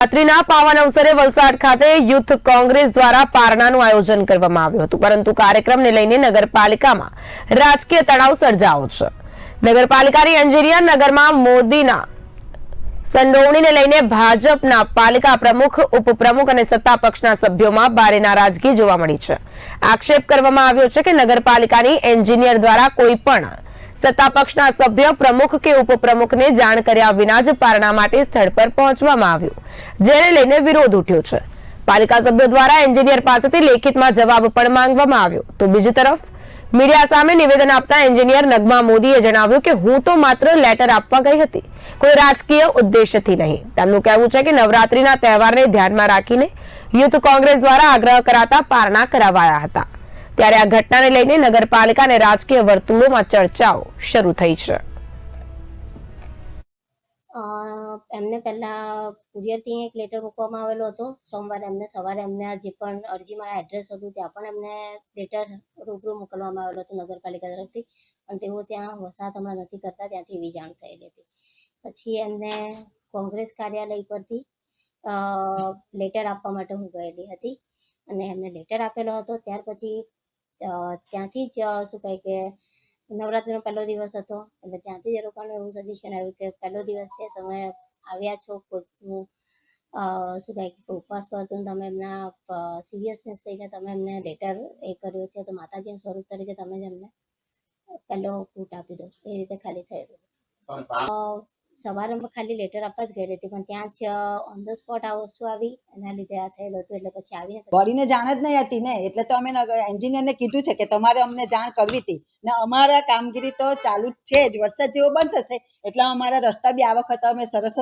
રાત્રિના પાવન અવસરે વલસાડ ખાતે યુથ કોંગ્રેસ દ્વારા પારણાનું આયોજન કરવામાં આવ્યું હતું. પરંતુ કાર્યક્રમને લઈને નગરપાલિકામાં રાજકીય તણાવ સર્જાયો છે. નગરપાલિકાની એન્જિનિયર નગરમાં મોદીના સંડોવણીને લઈને ભાજપના પાલિકા પ્રમુખ, ઉપપ્રમુખ અને સત્તા પક્ષના સભ્યોમાં ભારે નારાજગી જોવા મળી છે. આક્ષેપ કરવામાં આવ્યો છે કે નગરપાલિકાની એન્જિનિયર દ્વારા કોઈ પણ સત્તા પક્ષના સભ્ય, પ્રમુખ કે ઉપપ્રમુખને જાણ કર્યા વિના જ પારણા માટે સ્થળ પર પહોંચવામાં આવ્યું, જેને લઈને વિરોધ ઉઠ્યો છે. પાલિકા સભ્યો દ્વારા એન્જિનિયર પાસેથી લેખિતમાં જવાબ પણ માંગવામાં આવ્યો. તો બીજી તરફ, મીડિયા સામે નિવેદન આપતા એન્જિનિયર નગમા મોદીએ જણાવ્યું કે હું તો માત્ર લેટર આપવા ગઈ હતી, કોઈ રાજકીય ઉદ્દેશ્યથી નહીં. તેમનું કહેવું છે કે નવરાત્રીના તહેવારને ધ્યાનમાં રાખીને યુથ કોંગ્રેસ દ્વારા આગ્રહ કરાતા પારણા કરાવાયા હતા. ત્યારે આ ઘટનાને લઈને નગરપાલિકા અને રાજકીય વર્તુળોમાં ચર્ચાઓ શરૂ થઈ છે. એમને પહેલા કુરિયરથી એક લેટર મૂકવામાં આવેલો હતો. સોમવારે એમને સવારે એમને જે પણ અરજીમાં એડ્રેસ હતું, ત્યાં પણ એમને લેટર રૂબરૂ મોકલવામાં આવેલો હતો નગરપાલિકા તરફથી. પણ તેઓ ત્યાં વસાહત હમણાં નથી કરતા, ત્યાંથી એવી જાણ થયેલી હતી. પછી એમને કોંગ્રેસ કાર્યાલય પરથી લેટર આપવા માટે હું ગયેલી હતી. અને એમને લેટર આપેલો હતો. ત્યાર પછી ત્યાંથી જ શું કહે કે નવરાત્રીનો પહેલો દિવસ હતો. એટલે ત્યાંથી જ એ લોકોને એવું સજેશન આવ્યું કે પહેલો દિવસ છે તમે આવ્યા છો ખોટું અ, શું કહે કે ઉપવાસ કરતો ને તમે એમના સિરિયસનેસ થઈને તમે એમને લેટર એ કર્યો છે તો માતાજીના સ્વરૂપ તરીકે તમે જ એમને પહેલો ફૂટ આપી દો એ રીતે ખાલી થયેલું. અ, ખાલી લેટર આપવા જ ગયેલી હતી પણ ત્યાં જ ઓન ધ સ્પોટ આ વસ્તુ આવી એના લીધે આ થયેલું હતું એટલે પછી આવી બોડીને જાણ જ નહીં હતી ને એટલે તો અમે એન્જિનિયરને કીધું છે કે તમારે અમને જાણ કરવી હતી. ને અમારા કામગીરી તો ચાલુ જ છે જ વરસાદ જેવો બંધ થશે એટલે અમારા રસ્તા બી આ વખત અમે સરસ